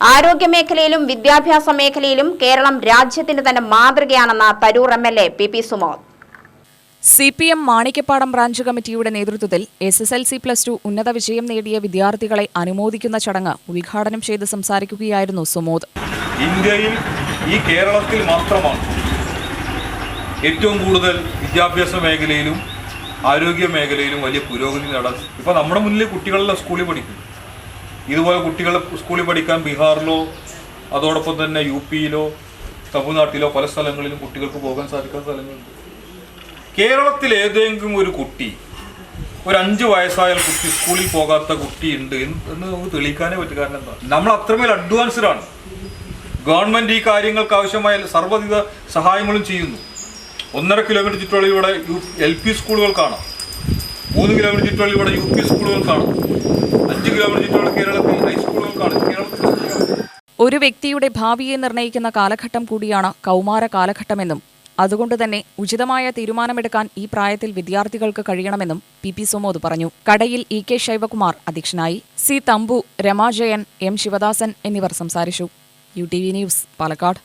ആരോഗ്യമേഖലയിലും വിദ്യാഭ്യാസ മേഖലയിലും കേരളം രാജ്യത്തിന് തന്നെ മാതൃകയാണെന്ന Tarur M L A P P Sumod. C P M Manikkappadam branch കമ്മിറ്റിയുടെ നേതൃത്വത്തിൽ S S L C plus two ഉന്നത വിജയം നേടിയ വിദ്യാർത്ഥികളെ അനുമോദിക്കുന്ന ചടങ്ങ് ഉദ്ഘാടനം ചെയ്ത് സംസാരിക്കുകയായിരുന്നു സുമോദ്. ഇന്ത്യയിൽ ഈ കേരളത്തിൽ മാത്രമാണ് ഏറ്റവും കൂടുതൽ വിദ്യാഭ്യാസ മേഖലയിലും ആരോഗ്യ മേഖലയിലും വലിയ പുരോഗതി നേടാൻ ഇപ്പൊ നമ്മുടെ മുന്നിൽ കുട്ടികളെല്ലാം സ്കൂളിൽ പഠിക്കും ഇതുപോലെ കുട്ടികൾ സ്കൂളിൽ പഠിക്കാൻ ബീഹാറിലോ അതോടൊപ്പം തന്നെ യു പിയിലോ തമിഴ്നാട്ടിലോ പല സ്ഥലങ്ങളിലും കുട്ടികൾക്ക് പോകാൻ സാധിക്കാത്ത സ്ഥലങ്ങളുണ്ട്. കേരളത്തിൽ ഏതെങ്കിലും ഒരു കുട്ടി ഒരു അഞ്ച് വയസ്സായ കുട്ടി സ്കൂളിൽ പോകാത്ത കുട്ടി ഉണ്ട് എന്ന് നമുക്ക് തെളിയിക്കാനേ പറ്റും. കാരണം എന്താ? നമ്മൾ അത്രമേൽ അഡ്വാൻസ്ഡ് ആണ്. ഗവൺമെന്റ് ഈ കാര്യങ്ങൾക്ക് ആവശ്യമായ സർവവിധ സഹായങ്ങളും ചെയ്യുന്നു. ഒന്നര കിലോമീറ്റർ ചുറ്റളവിലൂടെ യു എൽ പി സ്കൂളുകൾ കാണാം. മൂന്ന് കിലോമീറ്റർ ചുറ്റളവിലൂടെ യു പി സ്കൂളുകൾ കാണാം. അഞ്ച് കിലോമീറ്റർ ചുറ്റളവ് കേരളത്തിൽ ഹൈസ്കൂളുകൾ കാണാം കേരളത്തിൽ ഒരു വ്യക്തിയുടെ ഭാവിയെ നിർണയിക്കുന്ന കാലഘട്ടം കൂടിയാണ് കൗമാര കാലഘട്ടമെന്നും അതുകൊണ്ട് തന്നെ ഉചിതമായ തീരുമാനമെടുക്കാൻ ഈ പ്രായത്തിൽ വിദ്യാർത്ഥികൾക്ക് കഴിയണമെന്നും പി പി സുമോദ് പറഞ്ഞു. കടയിൽ ഇ കെ ശൈവകുമാർ അധ്യക്ഷനായി സി തമ്പു രമാജയൻ എം ശിവദാസൻ എന്നിവർ സംസാരിച്ചു. U T V news Palakkad.